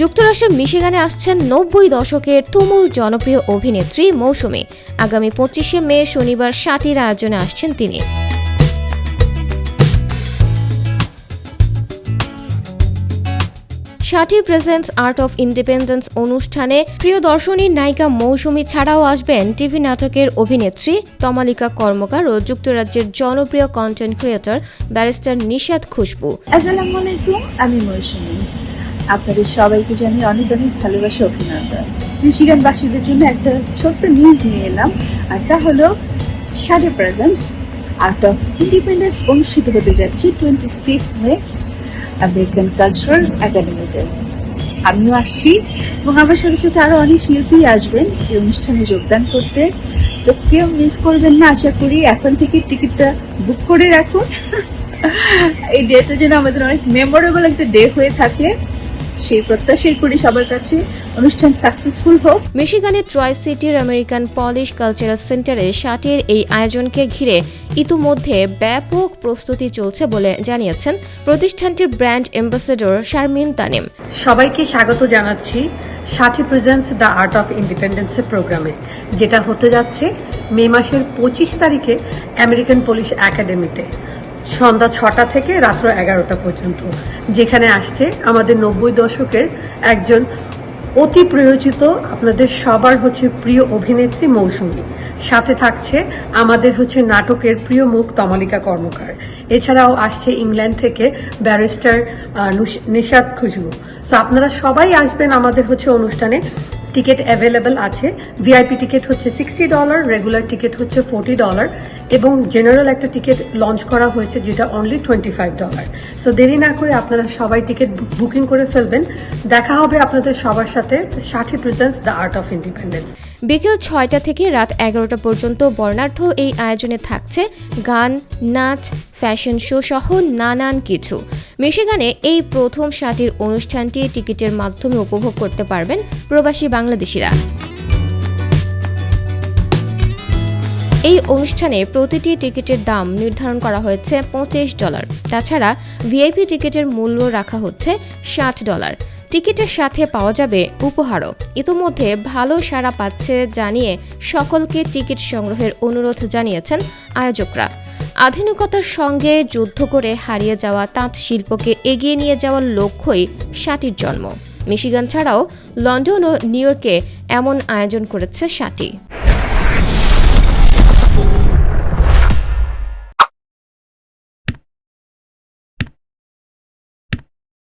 যুক্তরাষ্ট্রের মিশিগানে আসছেন নব্বই দশকের তুমুল জনপ্রিয় অভিনেত্রী মৌসুমী। আগামী পঁচিশে মে শনিবার সাতির আয়োজনে আসছেন তিনি। Sathi presents art of independence অনুষ্ঠানে প্রিয় দর্শনী নায়িকা মৌসুমী ছাড়াও আসবেন টিভি নাটকের অভিনেত্রী, তমালিকা কর্মকার ও যুক্তরাজ্যের জনপ্রিয় content creator barrister Nishad Khushbu. আসসালামু আলাইকুম, আমি মৌসুমী। আপনাদের সবাইকে জানি অনেক অনেক ভালোবাসা, অভিনন্দন। মিশিগানবাসীদের জন্য একটা ছোট্ট নিউজ নিয়ে এলাম, আর তা হলো শাড়ি প্রেজেন্স আর্ট অফ ইন্ডিপেন্ডেন্স অনুষ্ঠিত হতে যাচ্ছে twenty fifth May American cultural একাডেমিতে আমিও আসছি। এবং আমার সাথে সাথে আরও অনেক শিল্পী আসবেন, এই অনুষ্ঠানে যোগদান করতে। সো কেউ মিস করবেন না, আশা করি এখন থেকে টিকিটটা বুক করে রাখুন। এই ডেটা যেন আমাদের অনেক মেমোরেবল একটা ডে হয়ে থাকে। সেই প্রত্যাশাই করি সবার কাছে অনুষ্ঠান সাকসেসফুল হোক। মিশিগানের ট্রয় সিটির আমেরিকান পলিশ কালচারাল সেন্টারে শাটির এই আয়োজনকে ঘিরে ইতিমধ্যে ব্যাপক প্রস্তুতি চলছে বলে জানিয়েছেন প্রতিষ্ঠানটির ব্র্যান্ড অ্যাম্বাসেডর শারমিন তানিম। সবাইকে স্বাগত জানাচ্ছি Sathi presents the art of ইন্ডিপেন্ডেন্সের প্রোগ্রামে যেটা হতে যাচ্ছে মে মাসের পঁচিশ তারিখে আমেরিকান পুলিশ একাডেমিতে সন্ধ্যা ছটা থেকে রাত্র এগারোটা পর্যন্ত, যেখানে আসছে আমাদের নব্বই দশকের একজন অতি প্রয়োজিত, আপনাদের সবার হচ্ছে প্রিয় অভিনেত্রী মৌসুমী। সাথে থাকছে আমাদের হচ্ছে নাটকের প্রিয় মুখ তমালিকা কর্মকার। এছাড়াও আসছে ইংল্যান্ড থেকে ব্যারিস্টার নিশাদ খুশবু। সো আপনারা সবাই আসবেন আমাদের হচ্ছে অনুষ্ঠানে। টিকিট অ্যাভেলেবেল আছে। ভিআইপি টিকিট হচ্ছে সিক্সটি ডলার রেগুলার টিকিট হচ্ছে ফোর্টি ডলার এবং জেনারেল একটা টিকিট লঞ্চ করা হয়েছে যেটা only twenty five dollar so দেরি না করে আপনারা সবাই টিকিট বুকিং করে ফেলবেন। দেখা হবে আপনাদের সবার সাথে Sathi presents the art of independence বিকেল ছয়টা থেকে রাত এগারোটা পর্যন্ত বর্ণাঢ্য এই আয়োজনে থাকছে গান, নাচ ফ্যাশন শো সহ নানান কিছু। মিশিগানে এই প্রথম সাটির অনুষ্ঠানটি টিকিটের মাধ্যমে উপভোগ করতে পারবেন প্রবাসী বাংলাদেশিরা। এই অনুষ্ঠানে প্রতিটি টিকিটের দাম নির্ধারণ করা হয়েছে পঁচিশ ডলার। তাছাড়া ভিআইপি টিকিটের মূল্য রাখা হচ্ছে ষাট ডলার। টিকিটের সাথে পাওয়া যাবে উপহারও। ইতোমধ্যে ভালো সাড়া পাচ্ছে জানিয়ে সকলকে টিকিট সংগ্রহের অনুরোধ জানিয়েছেন আয়োজকরা। আধুনিকতার সঙ্গে যুদ্ধ করে হারিয়ে যাওয়া তাঁত শিল্পকে এগিয়ে নিয়ে যাওয়ার লক্ষ্যই সাটির জন্ম। মিশিগান ছাড়াও লন্ডন ও নিউ ইয়র্কে এমন আয়োজন করেছে সাটি।